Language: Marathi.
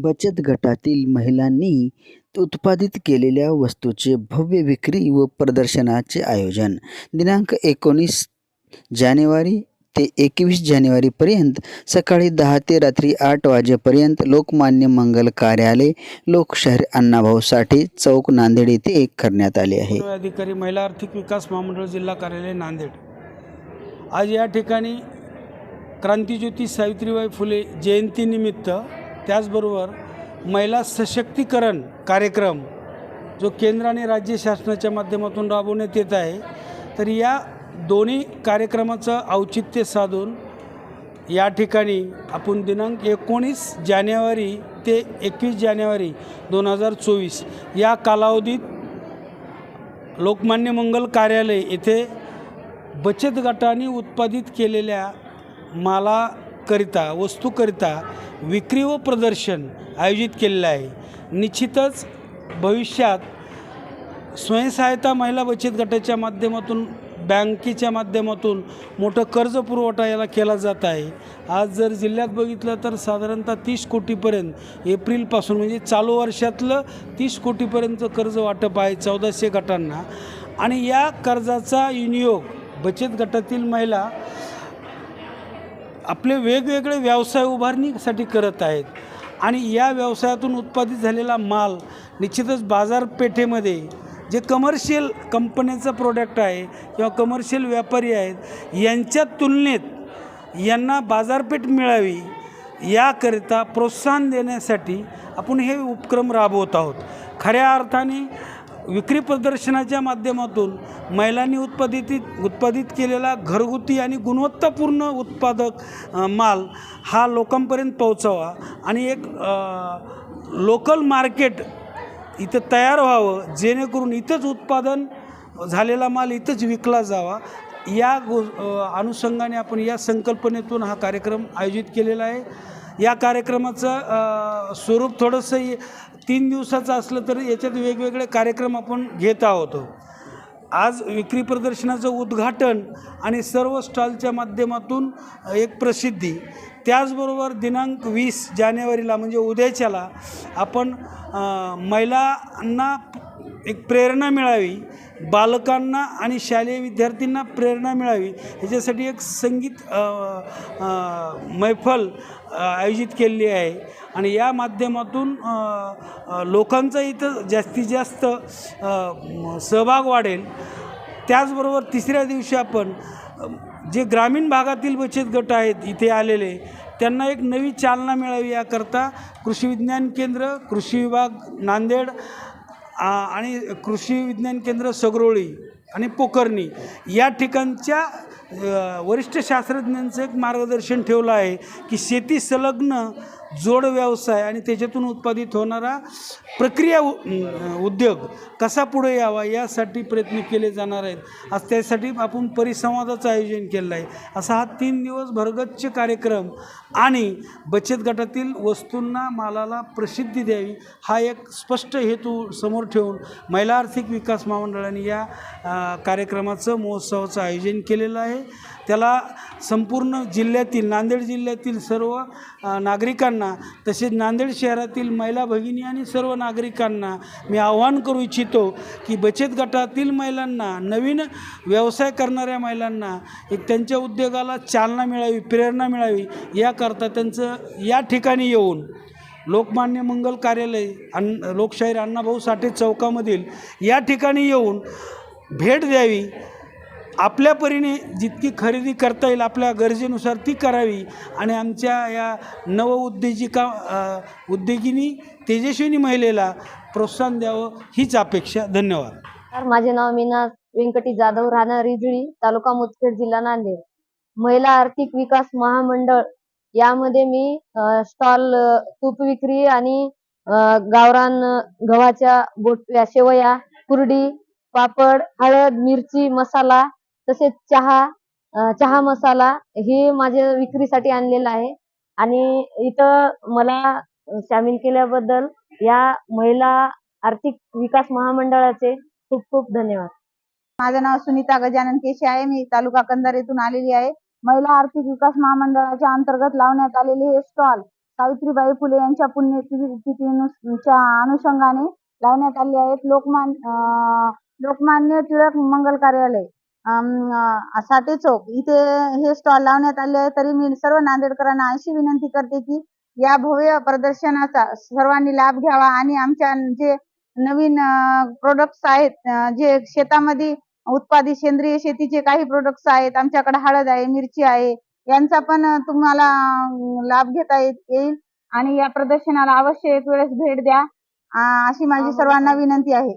बचत गटातील महिलांनी उत्पादित केलेल्या वस्तूचे भव्य विक्री व प्रदर्शनाचे आयोजन. दिनांक एकोणीस जानेवारी ते एकवीस जानेवारीपर्यंत सकाळी दहा ते रात्री आठ वाजेपर्यंत लोकमान्य मंगल कार्यालय लोकशाहीर अण्णाभाऊ साठे चौक नांदेड येथे एक करण्यात आले आहे. अधिकारी महिला आर्थिक विकास महामंडळ जिल्हा कार्यालय नांदेड. आज या ठिकाणी क्रांतीज्योती सावित्रीबाई फुले जयंतीनिमित्त त्याचबरोबर महिला सशक्तीकरण कार्यक्रम जो केंद्र आणि राज्य शासनाच्या माध्यमातून राबवण्यात येत आहे तर या दोन्ही कार्यक्रमाचं औचित्य साधून या ठिकाणी आपण दिनांक एकोणीस जानेवारी ते एकवीस जानेवारी दोन हजार चोवीस या कालावधीत लोकमान्य मंगल कार्यालय येथे बचत गटाने उत्पादित केलेल्या माला करिता वस्तूकरिता विक्री व प्रदर्शन आयोजित केलेलं आहे. निश्चितच भविष्यात स्वयंसहायता महिला बचत गटाच्या माध्यमातून बँकेच्या माध्यमातून मोठं कर्ज पुरवठा याला केला जात आहे. आज जर जिल्ह्यात बघितलं तर साधारणतः तीस कोटीपर्यंत एप्रिलपासून म्हणजे चालू वर्षातलं तीस कोटीपर्यंत कर्ज वाटप आहे चौदाशे गटांना. आणि या कर्जाचा विनियोग बचत गटातील महिला आपले वेगवेगळे व्यवसाय उभारणीसाठी करत आहेत. आणि या व्यवसायातून उत्पादित झालेला माल निश्चितच बाजारपेठेमध्ये जे कमर्शियल कंपनीचं प्रोडक्ट आहे किंवा कमर्शियल व्यापारी आहेत यांच्या तुलनेत यांना बाजारपेठ मिळावी याकरिता प्रोत्साहन देण्यासाठी आपण हे उपक्रम राबवत आहोत. खऱ्या अर्थाने विक्री प्रदर्शनाच्या माध्यमातून महिलांनी उत्पादित उत्पादित केलेला घरगुती आणि गुणवत्तापूर्ण उत्पादक माल हा लोकांपर्यंत पोहोचावा आणि एक लोकल मार्केट इथं तयार व्हावं जेणेकरून इथंच उत्पादन झालेला माल इथंच विकला जावा. या गो अनुषंगाने आपण या संकल्पनेतून हा कार्यक्रम आयोजित केलेला आहे. या कार्यक्रमाचं स्वरूप थोडंसं तीन दिवसाचं असलं तर याच्यात वेगवेगळे कार्यक्रम आपण घेत आहोत. आज विक्री प्रदर्शनाचं उद्घाटन आणि सर्व स्टॉलच्या माध्यमातून एक प्रसिद्धी. त्याचबरोबर दिनांक वीस जानेवारीला म्हणजे उद्याच्याला आपण महिलांना एक प्रेरणा मिळावी बालकांना आणि शालेय विद्यार्थ्यांना प्रेरणा मिळावी. याच्यासाठी एक संगीत मैफल आयोजित केलेली आहे. आणि या माध्यमातून लोकांचा इथं जास्तीत जास्त सहभाग वाढेल. त्याचबरोबर तिसऱ्या दिवशी आपण जे ग्रामीण भागातील बचत गट आहेत इथे आलेले त्यांना एक नवी चालना मिळावी याकरता कृषी विज्ञान केंद्र कृषी विभाग नांदेड आणि कृषी विज्ञान केंद्र सगरोळी आणि पोकर्णी या ठिकाणच्या वरिष्ठ शास्त्रज्ञांचं एक मार्गदर्शन ठेवलं आहे की शेती संलग्न जोड व्यवसाय आणि त्याच्यातून उत्पादित होणारा प्रक्रिया उद्योग कसा पुढे यावा यासाठी प्रयत्न केले जाणार आहेत. आज त्यासाठी आपण परिसंवादाचं आयोजन केलं आहे. असा हा तीन दिवस भरगच्च कार्यक्रम आणि बचत गटातील वस्तूंना मालाला प्रसिद्धी द्यावी हा एक स्पष्ट हेतू समोर ठेवून महिला आर्थिक विकास महामंडळाने या कार्यक्रमाचं महोत्सवाचं आयोजन केलेलं आहे. त्याला संपूर्ण जिल्ह्यातील नांदेड जिल्ह्यातील सर्व नागरिकांना तसेच नांदेड शहरातील महिला भगिनी आणि सर्व नागरिकांना मी आवाहन करू इच्छितो की बचत गटातील महिलांना नवीन व्यवसाय करणाऱ्या महिलांना एक त्यांच्या उद्योगाला चालना मिळावी प्रेरणा मिळावी याकरता त्यांचं या ठिकाणी येऊन लोकमान्य मंगल कार्यालय अन्न लोकशाहीर अण्णाभाऊ साठे चौकामधील या ठिकाणी येऊन भेट द्यावी. आपल्या परीने जितकी खरेदी करता येईल आपल्या गरजेनुसार ती करावी. आणि आमच्या या नवउद्योजिका उद्योगिनी तेजस्विनी महिलेला प्रोत्साहन द्यावं हीच अपेक्षा. धन्यवाद. तर माझे नाव मीना व्यंकटी जाधव राहणार रिजळी तालुका मुदखेड जिल्हा नांदेड. महिला आर्थिक विकास महामंडळ यामध्ये मी स्टॉल तूप विक्री आणि गावरान गव्हाच्या बोटव्या शेवया कुरडी पापड हळद मिरची मसाला तसेच चहा चहा मसाला हे माझ्या विक्रीसाठी आणलेलं आहे. आणि इथं मला सामील केल्याबद्दल या महिला आर्थिक विकास महामंडळाचे खूप खूप धन्यवाद. माझं नाव सुनीता गजानन केशी आहे. मी तालुका कंधार येथून आलेली आहे. महिला आर्थिक विकास महामंडळाच्या अंतर्गत लावण्यात आलेले हे स्टॉल सावित्रीबाई फुले यांच्या पुण्यतिथीच्या अनुषंगाने लावण्यात आले आहेत. लोकमान लोकमान्य टिळक मंगल कार्यालय. साठे चौक. इथे हे स्टॉल लावण्यात आले आहे. तरी मी सर्व नांदेडकरांना अशी विनंती करते की या भव्य प्रदर्शनाचा सर्वांनी लाभ घ्यावा आणि आमच्या जे नवीन प्रोडक्ट्स आहेत जे शेतामध्ये उत्पादित सेंद्रिय शेतीचे काही प्रोडक्ट्स आहेत आमच्याकडे हळद आहे मिरची आहे यांचा पण तुम्हाला लाभ घेता येईल. आणि या प्रदर्शनाला अवश्य एक वेळेस भेट द्या. अशी माझी सर्वांना विनंती आहे.